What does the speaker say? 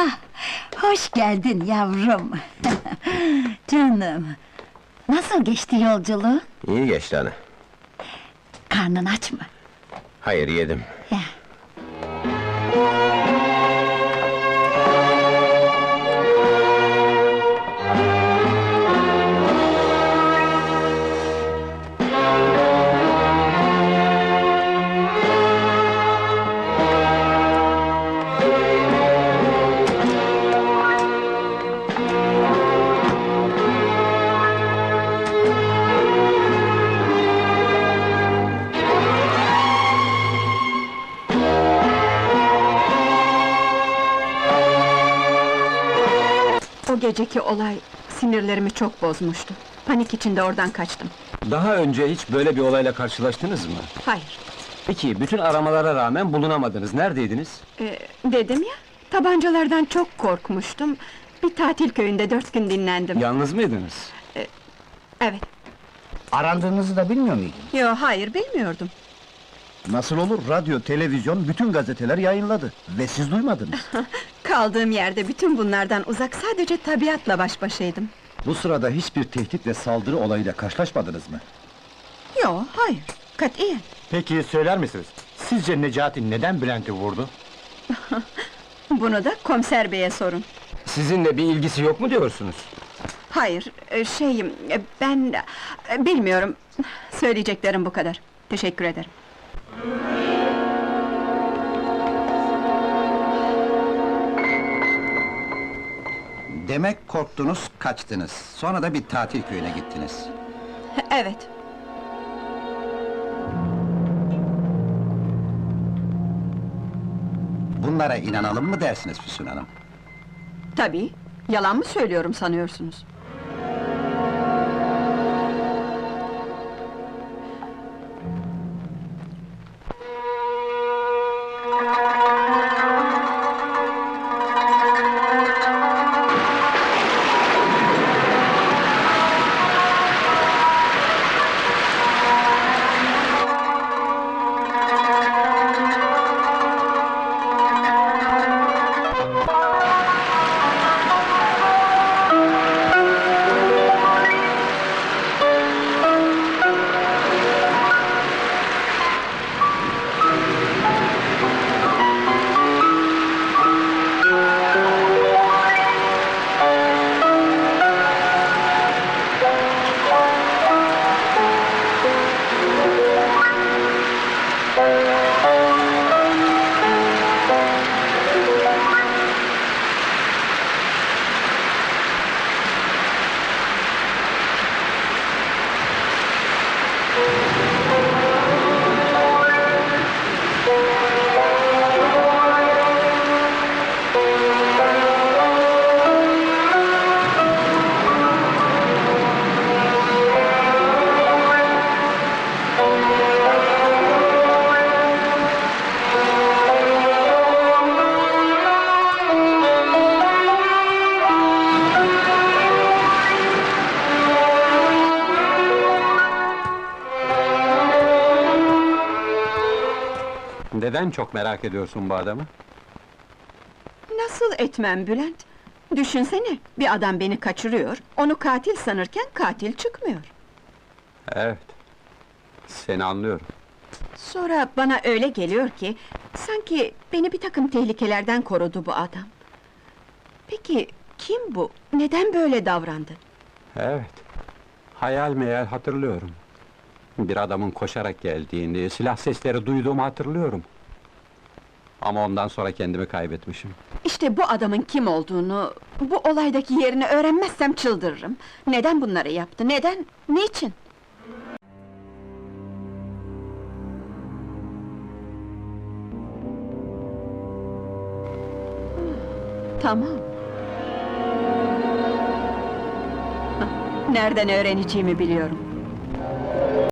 Ah, hoş geldin yavrum. Canım. Nasıl geçti yolculuğu? İyi geçti ana. Karnın aç mı? Hayır yedim. Ya. Geceki olay sinirlerimi çok bozmuştu. Panik içinde oradan kaçtım. Daha önce hiç böyle bir olayla karşılaştınız mı? Hayır, Peki, bütün aramalara rağmen bulunamadınız, neredeydiniz? ee, dedim ya, tabancalardan çok korkmuştum. Bir tatil köyünde dört gün dinlendim. Yalnız mıydınız? Evet, Arandığınızı da bilmiyor muydun? yo hayır bilmiyordum. Nasıl olur? Radyo, televizyon, bütün gazeteler yayınladı. Ve siz duymadınız. Kaldığım yerde bütün bunlardan uzak sadece tabiatla baş başaydım. Bu sırada hiçbir tehdit ve saldırı olayıyla karşılaşmadınız mı? Yo hayır, katiyen. Peki söyler misiniz? Sizce Necati neden Bülent'i vurdu? Bunu da komiser beye sorun. Sizinle bir ilgisi yok mu diyorsunuz? Hayır, e, şey, e, ben... e, Bilmiyorum. Söyleyeceklerim bu kadar. Teşekkür ederim. Demek korktunuz, kaçtınız. Sonra da bir tatil köyüne gittiniz. Evet, Bunlara inanalım mı dersiniz Füsun Hanım? tabii. Yalan mı söylüyorum sanıyorsunuz? Neden çok merak ediyorsun bu adamı? Nasıl etmem Bülent? Düşünsene, bir adam beni kaçırıyor, onu katil sanırken katil çıkmıyor. Evet. Seni anlıyorum. Sonra bana öyle geliyor ki, sanki beni bir takım tehlikelerden korudu bu adam. Peki, kim bu? Neden böyle davrandı? Evet. Hayal meyal hatırlıyorum. Bir adamın koşarak geldiğini, silah sesleri duyduğumu hatırlıyorum. Ama ondan sonra kendimi kaybetmişim. İşte bu adamın kim olduğunu, bu olaydaki yerini öğrenmezsem çıldırırım. Neden bunları yaptı, neden, niçin? Tamam. Nereden öğreneceğimi biliyorum.